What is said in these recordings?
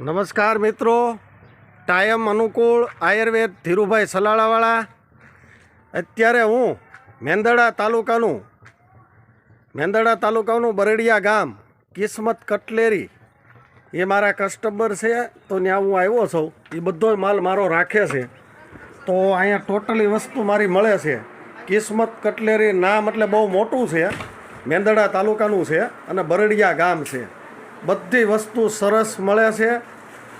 નમસ્કાર મિત્રો. ટાયમ અનુકૂળ આયુર્વેદ ધીરુભાઈ સલાળાવાળા. અત્યારે હું મેંદડા તાલુકાનું મેંદડા તાલુકાનું બરડિયા ગામ, કિસ્મત કટલેરી. એ મારા કસ્ટમર છે, તો ત્યાં હું આવ્યો છું. એ બધો માલ મારો રાખે છે. તો અહીંયા ટોટલી વસ્તુ મારી મળે છે. કિસ્મત કટલેરી નામ એટલે બહુ મોટું છે. મેંદડા તાલુકાનું છે અને બરડિયા ગામ છે. બધી વસ્તુ સરસ મળે છે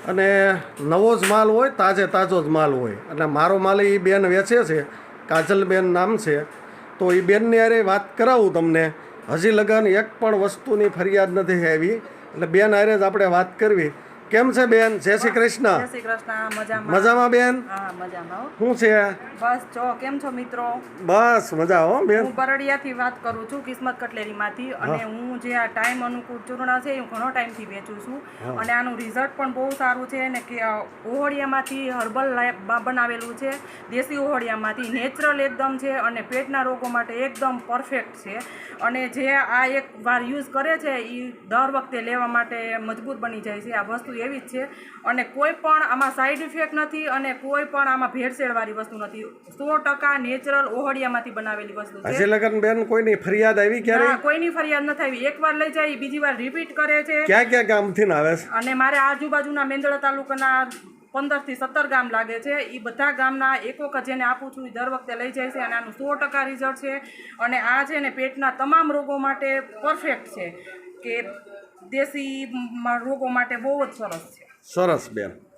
અને નવો જ માલ હોય, તાજે તાજો જ માલ હોય. અને મારો માલ એ બેન વેચે છે, કાજલબેન નામ છે. તો એ બેનની અરે વાત કરાવું તમને. હજી લગન એક પણ વસ્તુની ફરિયાદ નથી આવી. એટલે બેન હારે જ આપણે વાત કરવી. કેમ છે બેન? જય શ્રી કૃષ્ણ. જય શ્રી કૃષ્ણ. મજામાં. મજામાં બેન? હા મજામાં હો. શું છે? બસ જો કેમ છો મિત્રો? બસ મજા હો બેન. હું પરડિયાથી વાત કરું છું કિસ્મત કટલેરીમાંથી અને હું જે આ ટાઈમ અનુકૂળ ચૂર્ણ છે એ હું ઘણો ટાઈમથી વેચું છું. અને આનું રિઝલ્ટ પણ બહુ સારું છે અને કે અ, ઓહળિયામાંથી હર્બલ લાઈફ બનાવેલું છે. દેશી ઓહોળિયામાંથી નેચરલ એકદમ છે અને પેટના રોગો માટે એકદમ પરફેક્ટ છે. અને જે આ એક વાર યુઝ કરે છે એ દર વખતે લેવા માટે મજબૂત બની જાય છે. આ વસ્તુ એવી જ છે. અને કોઈ પણ આમાં સાઈડ ઇફેક્ટ નથી અને કોઈ પણ આમાં ભેળસેળવાળી વસ્તુ નથી. સો ટકા નેચરલ ઓહળિયામાંથી બનાવેલી વસ્તુ છે. લગન બેન કોઈની ફરિયાદ આવી ક્યારે કોઈની ફરિયાદ નથી આવી. એકવાર લઈ જાય બીજી વાર રિપીટ કરે છે. ક્યાં ક્યાં ગામથી આવે છે? અને મારે આજુબાજુના મેંદડા તાલુકાના પંદરથી સત્તર ગામ લાગે છે. એ બધા ગામના એક વખત જેને આપું છું એ દર વખતે લઈ જાય છે અને આનું સો ટકા રિઝલ્ટ છે. અને આ છે ને પેટના તમામ રોગો માટે પરફેક્ટ છે. કે દેશી રોગો માટે બહુ જ સરસ છે. સરસ બેન.